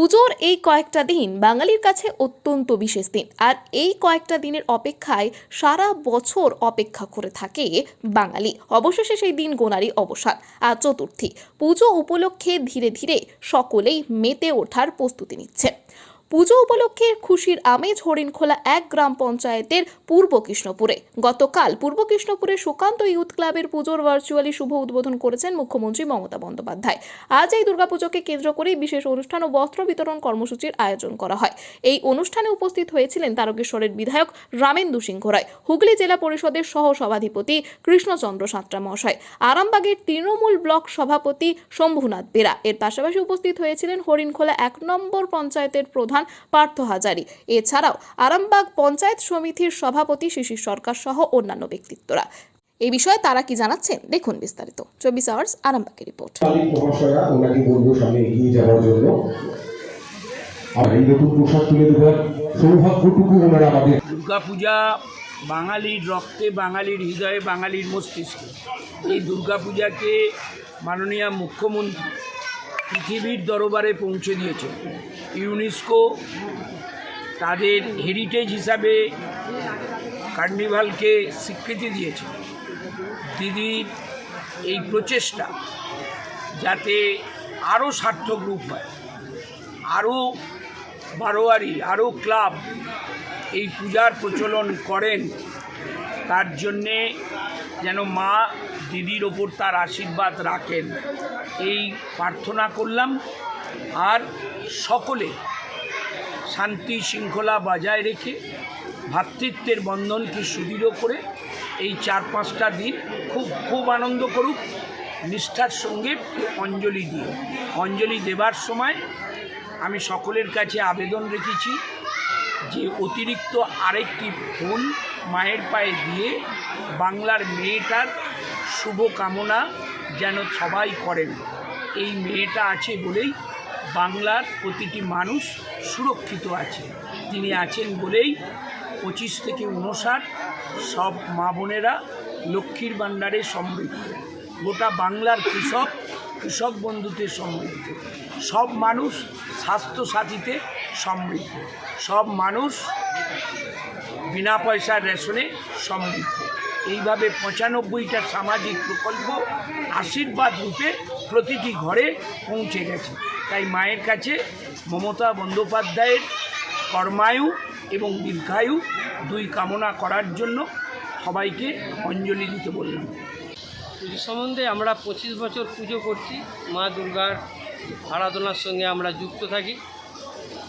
পুজোর এই কয়েকটা দিন বাঙালির কাছে অত্যন্ত বিশেষ দিন। আর এই কয়েকটা দিনের অপেক্ষায় সারা বছর অপেক্ষা করে থাকে বাঙালি। অবশেষে সেই দিন গোনারই অবসান। আর চতুর্থী, পুজো উপলক্ষে ধীরে ধীরে সকলেই মেতে ওঠার প্রস্তুতি নিচ্ছে। পুজো উপলক্ষে খুশির আমেজ হরিণখোলা এক গ্রাম পঞ্চায়েতের পূর্ব কৃষ্ণপুরে। গতকাল পূর্ব কৃষ্ণপুরে সুকান্ত ইউথ ক্লাবের পুজোর ভার্চুয়ালি শুভ উদ্বোধন করেছেন মুখ্যমন্ত্রী মমতা বন্দ্যোপাধ্যায়। আজ এই দুর্গাপুজোকে কেন্দ্র করে বিশেষ অনুষ্ঠান ও বস্ত্র বিতরণ কর্মসূচির আয়োজন করা হয়। এই অনুষ্ঠানে উপস্থিত হয়েছিলেন তারকেশ্বরের বিধায়ক রামেন্দু সিংহ রায় হুগলি জেলা পরিষদের সহ সভাধিপতি কৃষ্ণচন্দ্র সাঁতরা মহাশয়, আরামবাগের তৃণমূল ব্লক সভাপতি শম্ভুনাথ বেরা। এর পাশাপাশি উপস্থিত হয়েছিলেন হরিণখোলা এক নম্বর পঞ্চায়েতের প্রধান পার্থ হাজারি। এছাড়াও আরামবাগ পঞ্চায়েত সমিতির সভাপতি শিশির সরকার সহ অন্যান্য ব্যক্তিত্বরা। এই বিষয়ে তারা কি জানাচ্ছেন দেখুন বিস্তারিত। চব্বিশ আওয়ার্স আরামবাগের রিপোর্ট। আর এই নতুন পোশাক তুলে দেওয়ার সৌভাগ্যটুকু ওনারা আমাদের দুর্গাপূজা বাঙালির রক্তে বাঙালির হৃদয়ে বাঙালির মস্তিষ্কে। এই দুর্গাপূজাকে মাননীয় মুখ্যমন্ত্রী পৃথিবীর দরবারে পৌঁছে দিয়েছে। ইউনেস্কো তাদের হেরিটেজ হিসাবে কার্নিভালকে স্বীকৃতি দিয়েছে। দিদির এই প্রচেষ্টা যাতে আরও সার্থক রূপ হয় আরও বারোয়ারি আরও ক্লাব এই পূজার প্রচলন করেন তার জন্যে যেন মা দিদির ওপর তার আশীর্বাদ রাখেন। এই প্রার্থনা করলাম। আর সকলে শান্তি শৃঙ্খলা বজায় রেখে ভ্রাতৃত্বের বন্ধনকে সুদৃঢ় করে এই চার পাঁচটা দিন খুব খুব আনন্দ করুক, নিষ্ঠার সঙ্গে অঞ্জলি দিয়ে অঞ্জলি দেবার সময় আমি সকলের কাছে আবেদন রেখেছি। যে অতিরিক্ত আরেকটি ফুল মায়ের পায়ে দিয়ে বাংলার মেয়েটার শুভ কামনা যেন সবাই করেন। এই মেয়েটা আছে বলেই বাংলার প্রতিটি মানুষ সুরক্ষিত আছে। তিনি আছেন বলেই পঁচিশ থেকে উনষাট সব মা বোনেরা লক্ষ্মীর ভাণ্ডারে সমৃদ্ধ। গোটা বাংলার কৃষক কৃষক বন্ধুতে সমৃদ্ধ। সব মানুষ স্বাস্থ্যসাথীতে সমৃদ্ধ। সব মানুষ বিনা পয়সার রেশনে সমৃদ্ধ। এইভাবে পঁচানব্বইটা সামাজিক প্রকল্প আশীর্বাদ রূপে প্রতিটি ঘরে পৌঁছে গেছে। তাই মায়ের কাছে মমতা বন্দ্যোপাধ্যায়ের কর্মায়ু এবং দীর্ঘায়ু দুই কামনা করার জন্য সবাইকে অঞ্জলি দিতে বললাম। পুজো সম্বন্ধে আমরা পঁচিশ বছর পুজো করছি, মা দুর্গার আরাধনার সঙ্গে আমরা যুক্ত থাকি।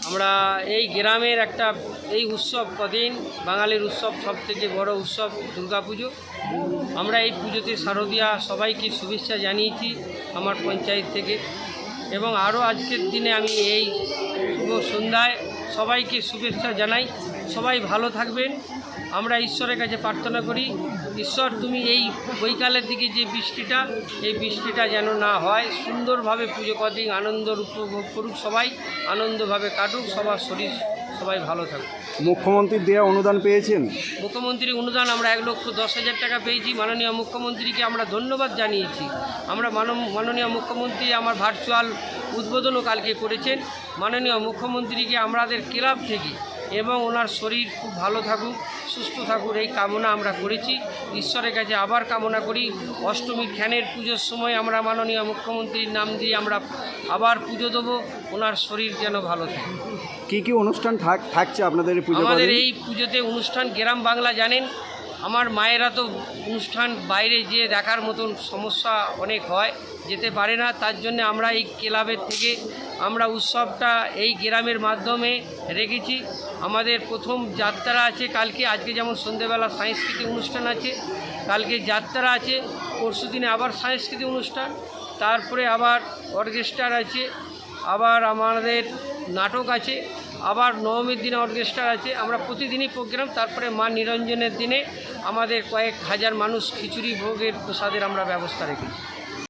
আমরা এই গ্রামের একটা এই উৎসব কদিন বাঙালির উৎসব, সবথেকে বড় উৎসব দুর্গাপুজো। আমরা এই পুজোতে শারদীয়া সবাইকে শুভেচ্ছা জানিয়েছি আমার পঞ্চায়েত থেকে। এবং আরও আজকের দিনে আমি এই শুভ সন্ধ্যায় সবাইকে শুভেচ্ছা জানাই। সবাই ভালো থাকবেন। আমরা ঈশ্বরের কাছে প্রার্থনা করি ঈশ্বর তুমি এই বৈকালের দিকে যে বৃষ্টিটা এই বৃষ্টিটা যেন না হয়। সুন্দরভাবে পুজো কদিন আনন্দ উপভোগ করুক সবাই আনন্দভাবে কাটুক সবার শরীর সবাই ভালো থাকুক। মুখ্যমন্ত্রীর দেওয়া অনুদান পেয়েছেন? মুখ্যমন্ত্রীর অনুদান আমরা এক লক্ষ দশ হাজার টাকা পেয়েছি। মাননীয় মুখ্যমন্ত্রীকে আমরা ধন্যবাদ জানিয়েছি। আমরা মাননীয় মুখ্যমন্ত্রী আমার ভার্চুয়াল উদ্বোধনও কালকে করেছেন। মাননীয় মুখ্যমন্ত্রীকে আমাদের ক্লাব থেকে এবং ওনার শরীর খুব ভালো থাকুক সুস্থ থাকুক এই কামনা আমরা করেছি। ঈশ্বরের কাছে আবার কামনা করি। অষ্টমী খ্যানের পুজোর সময় আমরা মাননীয় মুখ্যমন্ত্রীর নাম দিয়ে আমরা আবার পুজো দেবো। ওনার শরীর যেন ভালো থাকে। কী কী অনুষ্ঠান থাক- থাকছে আপনাদের পুজো আমাদের এই পুজোতে অনুষ্ঠান গ্রাম বাংলা জানেন। আমার মায়েরা তো অনুষ্ঠান বাইরে গিয়ে দেখার মতন সমস্যা অনেক হয়, যেতে পারে না। তার জন্য আমরা এই ক্লাবের থেকে আমরা উৎসবটা এই গ্রামের মাধ্যমে রেখেছি। আমাদের প্রথম যাত্রা আছে কালকে, আজকে যেমন সন্ধেবেলা সাংস্কৃতিক অনুষ্ঠান আছে, কালকে যাত্রা আছে, পরশু দিনে আবার সাংস্কৃতিক অনুষ্ঠান, তারপরে আবার অর্কেস্ট্রার আছে, আবার আমাদের নাটক আছে। আবার নবমীর দিনে অর্কেস্ট্রা আছে। আমরা প্রতিদিনই প্রোগ্রাম, তারপরে মা নিরঞ্জনের দিনে আমাদের কয়েক হাজার মানুষ খিচুড়ি ভোগের প্রসাদের আমরা ব্যবস্থা রেখেছি।